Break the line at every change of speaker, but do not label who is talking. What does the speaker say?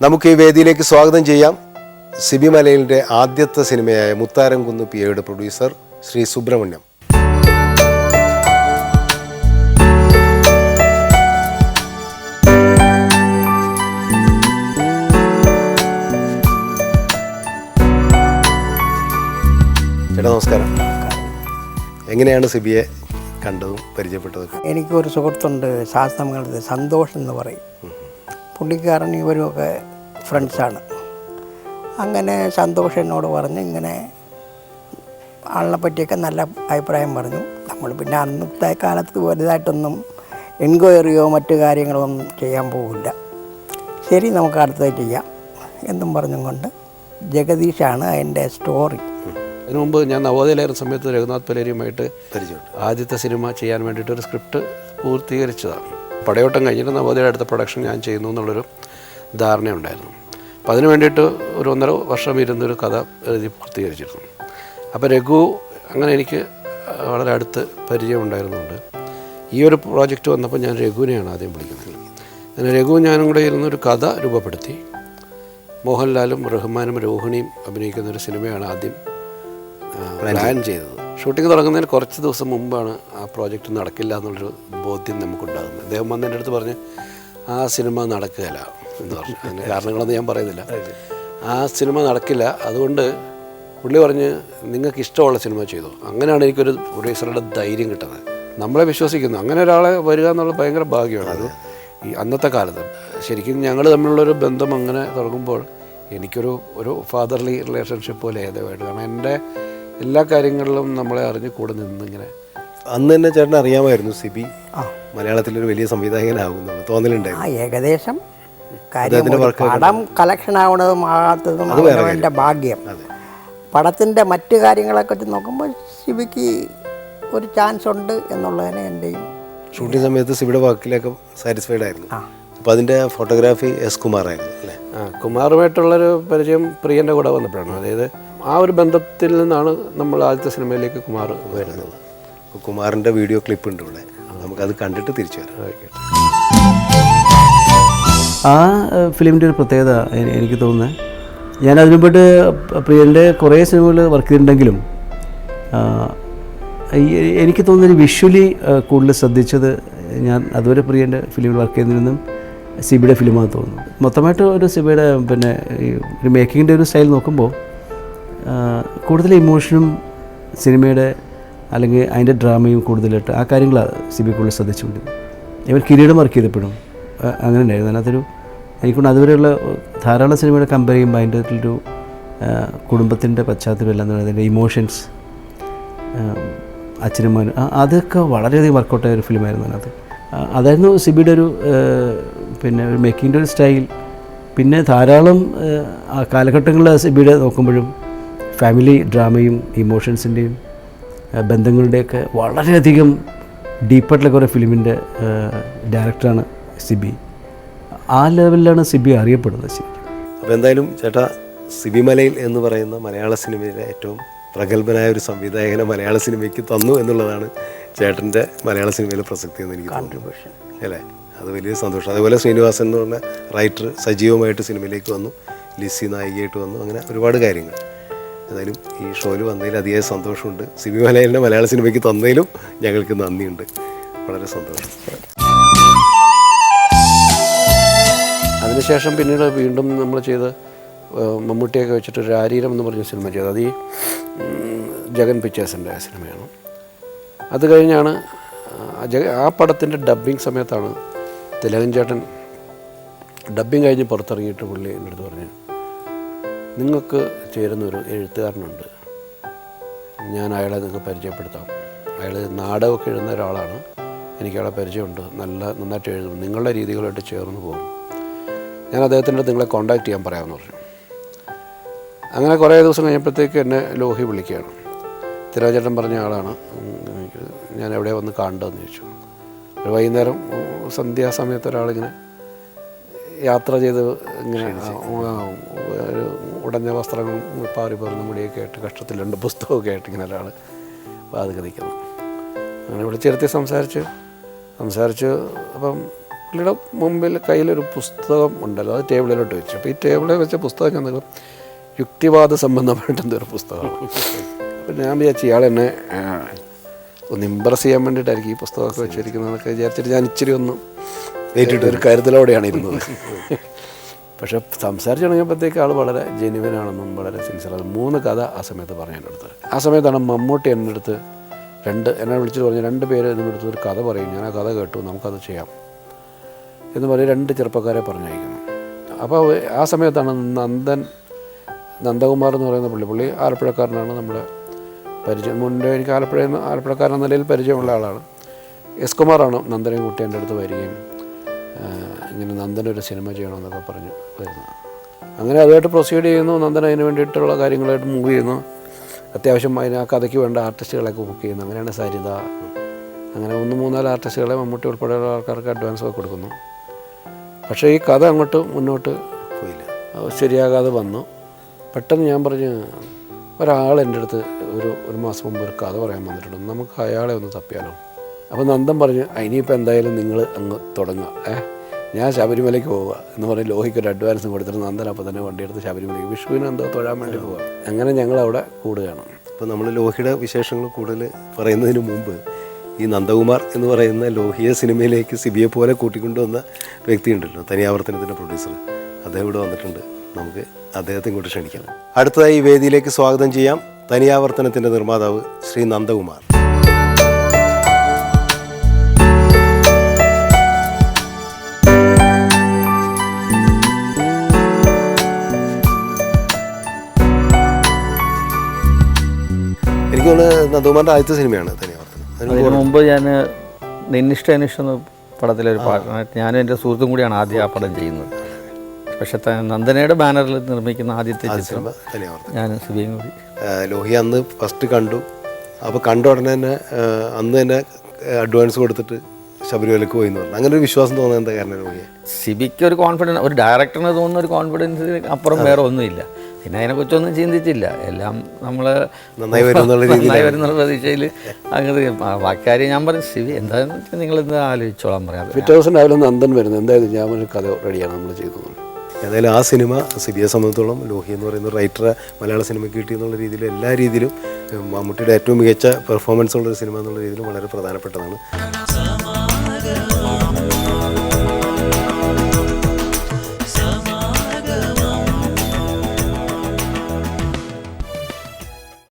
നമുക്ക് ഈ വേദിയിലേക്ക് സ്വാഗതം ചെയ്യാം. സിബി മലയിലിന്റെ ആദ്യത്തെ സിനിമയായ മുത്താരം കുന്ന് പിയയുടെ പ്രൊഡ്യൂസർ ശ്രീ സുബ്രഹ്മണ്യം. ചേട്ടാ നമസ്കാരം. എങ്ങനെയാണ് സിബിയെ കണ്ടതും പരിചയപ്പെട്ടതൊക്കെ
എനിക്കൊരു സുഹൃത്തുണ്ട് ശാസ്ത്രങ്ങളുടെ സന്തോഷം എന്ന് പറയും. പുള്ളിക്കാരൻ ഇവരുമൊക്കെ ഫ്രണ്ട്സാണ്. അങ്ങനെ സന്തോഷം എന്നോട് പറഞ്ഞ് ഇങ്ങനെ ആളിനെ പറ്റിയൊക്കെ നല്ല അഭിപ്രായം പറഞ്ഞു. നമ്മൾ പിന്നെ അന്നത്തെ കാലത്ത് വലുതായിട്ടൊന്നും എൻക്വയറിയോ മറ്റു കാര്യങ്ങളോ ഒന്നും ചെയ്യാൻ പോകില്ല ശരി നമുക്ക് അടുത്തത് ചെയ്യാം എന്നും പറഞ്ഞും കൊണ്ട് ജഗദീഷാണ് അതിന്റെ സ്റ്റോറി.
അതിനു മുമ്പ് ഞാൻ നവോദയിലായിരുന്ന സമയത്ത് രഘുനാഥ് പലേരിയുമായിട്ട് ആദ്യത്തെ സിനിമ ചെയ്യാൻ വേണ്ടിയിട്ട് ഒരു സ്ക്രിപ്റ്റ് പൂർത്തീകരിച്ചതാണ്. പടയോട്ടം കഴിഞ്ഞിട്ട് നവോദയയുടെ അടുത്ത പ്രൊഡക്ഷൻ ഞാൻ ചെയ്യുന്നു എന്നുള്ളൊരു ധാരണയുണ്ടായിരുന്നു. അപ്പം അതിന് വേണ്ടിയിട്ട് ഒരു ഒന്നര വർഷം ഇരുന്നൊരു കഥ എഴുതി പൂർത്തീകരിച്ചിരുന്നു. അപ്പോൾ രഘു അങ്ങനെ എനിക്ക് വളരെ അടുത്ത് പരിചയമുണ്ടായിരുന്നുണ്ട് ഈ ഒരു പ്രോജക്റ്റ് വന്നപ്പോൾ ഞാൻ രഘുവിനെയാണ് ആദ്യം വിളിക്കുന്നത്. അങ്ങനെ രഘു ഞാനും കൂടെ ഇരുന്നൊരു കഥ രൂപപ്പെടുത്തി. മോഹൻലാലും റഹ്മാനും രോഹിണിയും അഭിനയിക്കുന്ന ഒരു സിനിമയാണ് ആദ്യം പ്ലാൻ ചെയ്തത്. ഷൂട്ടിംഗ് തുടങ്ങുന്നതിന് കുറച്ച് ദിവസം മുമ്പാണ് ആ പ്രോജക്റ്റ് നടക്കില്ല എന്നുള്ളൊരു ബോധ്യം നമുക്കുണ്ടാകുന്നത്. അദ്ദേഹം വന്ന് എന്റെ അടുത്ത് പറഞ്ഞ് ആ സിനിമ നടക്കുകയില്ല എന്ന് പറഞ്ഞു. അതിന്റെ കാരണങ്ങളൊന്നും ഞാൻ പറയുന്നില്ല. ആ സിനിമ നടക്കില്ല. അതുകൊണ്ട് പുള്ളി പറഞ്ഞ് നിങ്ങൾക്ക് ഇഷ്ടമുള്ള സിനിമ ചെയ്തു. അങ്ങനെയാണ് എനിക്കൊരു പ്രൊഡ്യൂസറുടെ ധൈര്യം കിട്ടുന്നത്. നമ്മളെ വിശ്വസിക്കുന്നു. അങ്ങനെ ഒരാളെ വരിക എന്നുള്ളത് ഭയങ്കര ഭാഗ്യമാണ്. അത് ഈ അന്നത്തെ കാലത്ത്. ശരിക്കും ഞങ്ങൾ തമ്മിലുള്ളൊരു ബന്ധം അങ്ങനെ തുടങ്ങുമ്പോൾ എനിക്കൊരു ഒരു ഫാദർലി റിലേഷൻഷിപ്പ് പോലെ ഏതായിട്ട് കാരണം എന്റെ എല്ലാ കാര്യങ്ങളിലും നമ്മളെ അറിഞ്ഞു കൂടെ നിന്നിങ്ങനെ
അന്ന് തന്നെ ചേട്ടൻ അറിയാമായിരുന്നു സിബി. ആ. മലയാളത്തിലൊരു വലിയ സംവിധായകനാകുന്നുള്ളൂ തോന്നലുണ്ടായിരുന്നു.
ആ ഏകദേശം കാര്യം ഒരു പടം കളക്ഷൻ ആവണതും ആകാത്തതും അവനവന്റെ ഭാഗ്യം. പടത്തിന്റെ മറ്റു കാര്യങ്ങളെ പറ്റി നോക്കുമ്പോൾ ശിവയ്ക്ക് ഒരു ചാൻസ് ഉണ്ട് എന്നുള്ളതിന് എന്റെയും
ഷൂട്ടിംഗ് സമയത്ത് സിബിയുടെ വാക്കിലൊക്കെ സാറ്റിസ്ഫൈഡ് ആയിരുന്നു. അപ്പോൾ അതിന്റെ ഫോട്ടോഗ്രാഫി എസ് കുമാറായിരുന്നു അല്ലേ?
ആ കുമാറുമായിട്ടുള്ളൊരു പരിചയം പ്രിയന്റെ കൂടെ വന്നപ്പോഴാണ്. അതായത് ആ ഒരു ബന്ധത്തിൽ നിന്നാണ് നമ്മൾ ആദ്യത്തെ സിനിമയിലേക്ക് കുമാർ വരുന്നത്.
കുമാറിന്റെ കുമാറിന്റെ വീഡിയോ ക്ലിപ്പ് ഉണ്ട് ഇവിടെ. നമുക്കത് കണ്ടിട്ട് തിരിച്ചു വരാം.
ആ ഫിലിമിന്റെ ഒരു പ്രത്യേകത എനിക്ക് തോന്നുന്നത് ഞാൻ അതിനു മുമ്പിട്ട് പ്രിയന്റെ കുറേ സിനിമകൾ വർക്ക് ചെയ്തിട്ടുണ്ടെങ്കിലും എനിക്ക് തോന്നുന്നത് വിഷ്വലി കൂടുതൽ ശ്രദ്ധിച്ചത് ഞാൻ അതുവരെ പ്രിയന്റെ ഫിലിമിൽ വർക്ക് ചെയ്യുന്നതിൽ സിബിയുടെ ഫിലിമാണെന്ന് തോന്നുന്നു. മൊത്തമായിട്ട് ഒരു സിബിയുടെ പിന്നെ ഈ ഒരു മേക്കിങ്ങിന്റെ ഒരു സ്റ്റൈൽ നോക്കുമ്പോൾ കൂടുതൽ ഇമോഷനും സിനിമയുടെ അല്ലെങ്കിൽ അതിന്റെ ഡ്രാമയും കൂടുതലായിട്ട് ആ കാര്യങ്ങളാണ് സിബി കൂടുതൽ ശ്രദ്ധിച്ചുകൊണ്ടിരുന്നത് ഇവർ കിരീടം വർക്ക് ചെയ്തപ്പോഴും അങ്ങനെ ഉണ്ടായിരുന്നു. അതിനകത്തൊരു എനിക്കൊണ്ട് അതുവരെയുള്ള ധാരാളം സിനിമയുടെ കമ്പയർ ചെയ്യുമ്പോൾ അതിന്റെ ഒരു കുടുംബത്തിന്റെ പശ്ചാത്തലം എല്ലാം പറയുന്നത് അതിന്റെ ഇമോഷൻസ് അച്ഛനും മോനും അതൊക്കെ വളരെയധികം വർക്കൗട്ടായ ഒരു ഫിലിമായിരുന്നു അതിനകത്ത്. അതായിരുന്നു സിബിയുടെ ഒരു പിന്നെ ഒരു മേക്കിങ്ങിന്റെ ഒരു സ്റ്റൈൽ പിന്നെ ധാരാളം കാലഘട്ടങ്ങളിൽ സിബിയുടെ നോക്കുമ്പോഴും ഫാമിലി ഡ്രാമയും ഇമോഷൻസിന്റെയും ബന്ധങ്ങളുടെയൊക്കെ വളരെയധികം ഡീപ്പായിട്ടുള്ള കുറേ ഫിലിമിന്റെ ഡയറക്ടറാണ് സിബി. ആ ലെവലിലാണ് സിബി അറിയപ്പെടുന്നത് ശരിക്കും.
അപ്പോൾ എന്തായാലും ചേട്ടാ സിബി മലയിൽ എന്ന് പറയുന്ന മലയാള സിനിമയിലെ ഏറ്റവും പ്രഗത്ഭനായ ഒരു സംവിധായകനെ മലയാള സിനിമയ്ക്ക് തന്നു എന്നുള്ളതാണ് ചേട്ടന്റെ മലയാള സിനിമയിലെ പ്രസക്തി എന്ന് എനിക്ക് തോന്നുന്നു. അല്ലേ? അത് വലിയ സന്തോഷം. അതുപോലെ ശ്രീനിവാസൻ എന്ന് പറഞ്ഞ റൈറ്റർ സജീവമായിട്ട് സിനിമയിലേക്ക് വന്നു ലിസി നായികയായിട്ട് വന്നു അങ്ങനെ ഒരുപാട് കാര്യങ്ങൾ. ഏതായാലും ഈ ഷോയിൽ വന്നതിൽ അതിയായ സന്തോഷമുണ്ട്. സിബി മലയാളിനെ മലയാള സിനിമയ്ക്ക് തന്നതിലും ഞങ്ങൾക്ക് നന്ദിയുണ്ട്. വളരെ സന്തോഷം.
അതിനുശേഷം പിന്നീട് വീണ്ടും നമ്മൾ ചെയ്ത് മമ്മൂട്ടിയൊക്കെ വെച്ചിട്ട് ഒരു ആരീരം എന്ന് പറഞ്ഞ സിനിമ ചെയ്തത്. അത് ഈ ജഗൻ പിക്ചേഴ്സിന്റെ സിനിമയാണ്. അത് കഴിഞ്ഞാണ് ആ പടത്തിന്റെ ഡബ്ബിങ് സമയത്താണ് തിലകൻ ചേട്ടൻ ഡബ്ബിങ് കഴിഞ്ഞ് പുറത്തിറങ്ങിയിട്ട് പുള്ളി എന്റെ അടുത്ത് പറഞ്ഞു നിങ്ങൾക്ക് ചേരുന്നൊരു എഴുത്തുകാരനുണ്ട്. ഞാൻ അയാളെ നിങ്ങൾക്ക് പരിചയപ്പെടുത്താം. അയാൾ നാടകമൊക്കെ എഴുതുന്ന ഒരാളാണ്. എനിക്ക് അയാളെ പരിചയമുണ്ട്. നല്ല നന്നായിട്ട് എഴുതും. നിങ്ങളുടെ രീതികളായിട്ട് ചേർന്ന് പോകും. ഞാൻ അദ്ദേഹത്തിന്റെ അടുത്ത് നിങ്ങളെ കോൺടാക്റ്റ് ചെയ്യാൻ പറയാമെന്ന് പറഞ്ഞു. അങ്ങനെ കുറേ ദിവസം കഴിഞ്ഞപ്പോഴത്തേക്ക് എന്നെ ലോഹി വിളിക്കുകയാണ്. തിരാചേട്ടൻ പറഞ്ഞ ആളാണ്. ഞാൻ എവിടെ വന്ന് കാണേണ്ടതെന്ന് ചോദിച്ചു. ഒരു വൈകുന്നേരം സന്ധ്യാസമയത്ത് ഒരാളിങ്ങനെ യാത്ര ചെയ്ത് ഇങ്ങനെ ഒരു ഉടഞ്ഞ വസ്ത്രവും പാറി പറഞ്ഞ മുടിയൊക്കെ ആയിട്ട് കഷ്ടത്തിലുണ്ട്. പുസ്തകമൊക്കെ ആയിട്ട് ഇങ്ങനെ ഒരാൾ വാതുക നിൽക്കുന്നത് അങ്ങനെ വിളിച്ചിരുത്തി സംസാരിച്ച് സംസാരിച്ച് അപ്പം പുള്ളിയുടെ മുമ്പിൽ കയ്യിലൊരു പുസ്തകം ഉണ്ടല്ലോ അത് ടേബിളിലോട്ട് വെച്ചു. അപ്പോൾ ഈ ടേബിളിൽ വെച്ച പുസ്തകം നോക്കുമ്പോൾ യുക്തിവാദ സംബന്ധമായിട്ട് എന്തൊരു പുസ്തകമാണ്. അപ്പം ഞാൻ വിചാരിച്ചു ഇയാൾ എന്നെ ഒന്ന് ഇമ്പ്രസ് ചെയ്യാൻ വേണ്ടിയിട്ടായിരിക്കും ഈ പുസ്തകമൊക്കെ വെച്ചിരിക്കുന്നതൊക്കെ വിചാരിച്ചിട്ട് ഞാൻ ഇച്ചിരി ഒന്ന് ഒരു കരുതലോടെയാണ് ഇരുന്നത്. പക്ഷെ സംസാരിച്ച് തുടങ്ങിയപ്പോഴത്തേക്ക് ആൾ വളരെ ജെനുവനാണെന്നും വളരെ സിൻസിയറാണ് മൂന്ന് കഥ ആ സമയത്ത് പറഞ്ഞു എന്റെ അടുത്ത് ആ സമയത്താണ് മമ്മൂട്ടി എന്റെ അടുത്ത് രണ്ട് എന്നെ വിളിച്ചു പറഞ്ഞു രണ്ട് പേര് എന്നും അടുത്ത് ഒരു കഥ പറയും. ഞാൻ ആ കഥ കേട്ടു നമുക്കത് ചെയ്യാം. എന്ന് പറഞ്ഞ് രണ്ട് ചെറുപ്പക്കാരെ പറഞ്ഞയക്കുന്നു. അപ്പോൾ ആ സമയത്താണ് നന്ദൻ നന്ദകുമാർ എന്ന് പറയുന്ന പുള്ളി പുള്ളി ആലപ്പുഴക്കാരനാണ് നമ്മുടെ പരിചയം. മുൻപേ എനിക്ക് ആലപ്പുഴ ആലപ്പുഴക്കാരൻ നിലയിൽ പരിചയമുള്ള ആളാണ്. എസ് കുമാറാണ് നന്ദനെ കൂട്ടി എന്റെ അടുത്ത് വരികയും ഇങ്ങനെ നന്ദൻ ഒരു സിനിമ ചെയ്യണമെന്നൊക്കെ പറഞ്ഞു വരുന്നു. അങ്ങനെ അതുമായിട്ട് പ്രൊസീഡ് ചെയ്യുന്നു. നന്ദൻ അതിന് വേണ്ടിയിട്ടുള്ള കാര്യങ്ങളായിട്ട് മൂവ് ചെയ്യുന്നു. അത്യാവശ്യം അതിന് ആ കഥയ്ക്ക് വേണ്ട ആർട്ടിസ്റ്റുകളെയൊക്കെ ബുക്ക് ചെയ്യുന്നു. അങ്ങനെയാണ് സരിത. അങ്ങനെ ഒന്ന് മൂന്നാൽ ആർട്ടിസ്റ്റുകളെ മമ്മൂട്ടി ഉൾപ്പെടെയുള്ള ആൾക്കാർക്ക് അഡ്വാൻസ് ഒക്കെ കൊടുക്കുന്നു. പക്ഷേ ഈ കഥ അങ്ങോട്ട് മുന്നോട്ട്
പോയില്ല.
ശരിയാകാതെ വന്നു. പെട്ടെന്ന് ഞാൻ പറഞ്ഞു ഒരാൾ എന്റെ അടുത്ത് ഒരു ഒരു മാസം മുമ്പ് ഒരു കഥ പറയാൻ വന്നിട്ടുണ്ട്. നമുക്ക് അയാളെ ഒന്ന് തപ്പിയാലോ? അപ്പോൾ നന്ദൻ പറഞ്ഞു "ആ, ഇനിയിപ്പോൾ എന്തായാലും നിങ്ങൾ അങ്ങ് തുടങ്ങുക. ഏ? ഞാൻ ശബരിമലയ്ക്ക് പോവുക എന്ന് പറഞ്ഞ് ലോഹിക്ക് ഒരു അഡ്വാൻസ് കൊടുത്തിട്ട് നന്ദൻ അപ്പോൾ തന്നെ വണ്ടിയെടുത്ത് ശബരിമലയ്ക്ക്. വിഷുവിന് എന്തോ തൊഴാൻ വേണ്ടി പോവുക. അങ്ങനെ ഞങ്ങൾ അവിടെ കൂടുകയാണ്.
അപ്പോൾ നമ്മൾ ലോഹിയുടെ വിശേഷങ്ങൾ കൂടുതൽ പറയുന്നതിന് മുമ്പ് ഈ നന്ദകുമാർ എന്ന് പറയുന്ന ലോഹിയ സിനിമയിലേക്ക് സിബിയെ പോലെ കൂട്ടിക്കൊണ്ടുവന്ന വ്യക്തിയുണ്ടല്ലോ തനിയാവർത്തനത്തിന്റെ പ്രൊഡ്യൂസർ അദ്ദേഹം ഇവിടെ വന്നിട്ടുണ്ട്. നമുക്ക് അദ്ദേഹത്തെ ഇങ്ങോട്ട് ക്ഷണിക്കാം. അടുത്തതായി ഈ വേദിയിലേക്ക് സ്വാഗതം ചെയ്യാം തനിയാവർത്തനത്തിന്റെ നിർമ്മാതാവ് ശ്രീ നന്ദകുമാർ. എനിക്ക് തോന്നുന്നു നന്ദകുമാറിന്റെ ആദ്യത്തെ സിനിമയാണ് അതിന്
മുമ്പ് ഞാൻ നിന്നിഷ്ട അനിഷ്ട എന്ന പടത്തിലൊരു പാട്ടാണ് ഞാനും എന്റെ സുഹൃത്തും കൂടിയാണ് ആദ്യം ആ പടം ചെയ്യുന്നത്. പക്ഷെ നന്ദനയുടെ ബാനറിൽ നിർമ്മിക്കുന്ന ആദ്യത്തെ ചിത്രം ഞാനും സുബിയും കൂടി.
ലോഹി അന്ന് ഫസ്റ്റ് കണ്ടു. അപ്പോൾ കണ്ട ഉടനെ തന്നെ അന്ന് തന്നെ അഡ്വാൻസ് കൊടുത്തിട്ട് ശബരിമലക്ക് പോയി എന്ന് പറഞ്ഞു. അങ്ങനെ ഒരു വിശ്വാസം തോന്നുന്നത് എന്താ കാരണം ലോഹിയെ?
സിബിക്ക് ഒരു കോൺഫിഡൻസ് ഒരു ഡയറക്ടറിന് തോന്നുന്ന ഒരു കോൺഫിഡൻസ് അപ്പുറം വേറെ ഒന്നുമില്ല. പിന്നെ അതിനെക്കുറിച്ചൊന്നും ചിന്തിച്ചില്ല. എല്ലാം നമ്മൾ
നന്നായി
വരുന്നുള്ള പ്രതീക്ഷയിൽ അങ്ങനെ ബാക്കി കാര്യം ഞാൻ പറഞ്ഞു ശിവി എന്താണെന്ന് വെച്ചാൽ നിങ്ങൾ ഇന്ന് ആലോചിച്ചോളാം പറയാം
പിറ്റേ ദിവസം രാവിലെ നന്ദൻ വരുന്നത് എന്തായാലും ഞാൻ ഒരു കഥ റെഡിയാണ് നമ്മൾ ചെയ്തത്
ഏതായാലും ആ സിനിമ സിബിയെ സംബന്ധിച്ചോളം ലോഹി എന്ന് പറയുന്ന റൈറ്ററെ മലയാള സിനിമയ്ക്ക് കിട്ടി എന്നുള്ള രീതിയിൽ എല്ലാ രീതിയിലും മമ്മൂട്ടിയുടെ ഏറ്റവും മികച്ച പെർഫോമൻസ് ഉള്ള ഒരു സിനിമ എന്നുള്ള രീതിയിൽ വളരെ പ്രധാനപ്പെട്ടതാണ്.